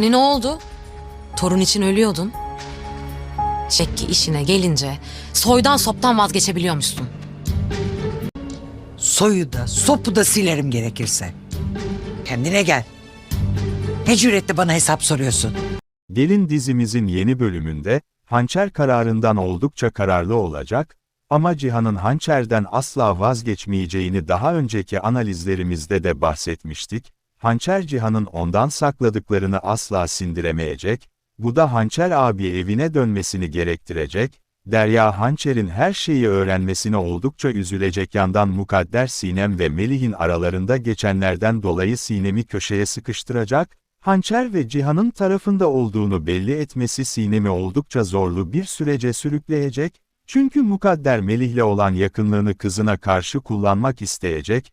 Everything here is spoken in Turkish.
Hani ne oldu? Torun için ölüyordun. Çek ki işine gelince soydan soptan vazgeçebiliyormuşsun. Soyu da sopu da silerim gerekirse. Kendine gel. Ne cüretle bana hesap soruyorsun? Gelin dizimizin yeni bölümünde, hançer kararından oldukça kararlı olacak, ama Cihan'ın hançerden asla vazgeçmeyeceğini daha önceki analizlerimizde de bahsetmiştik, hançer Cihan'ın ondan sakladıklarını asla sindiremeyecek, bu da hançer abi evine dönmesini gerektirecek, Derya Hançer'in her şeyi öğrenmesine oldukça üzülecek yandan Mukadder Sinem ve Melih'in aralarında geçenlerden dolayı Sinem'i köşeye sıkıştıracak, Hançer ve Cihan'ın tarafında olduğunu belli etmesi Sinem'i oldukça zorlu bir sürece sürükleyecek, çünkü Mukadder Melih'le olan yakınlığını kızına karşı kullanmak isteyecek,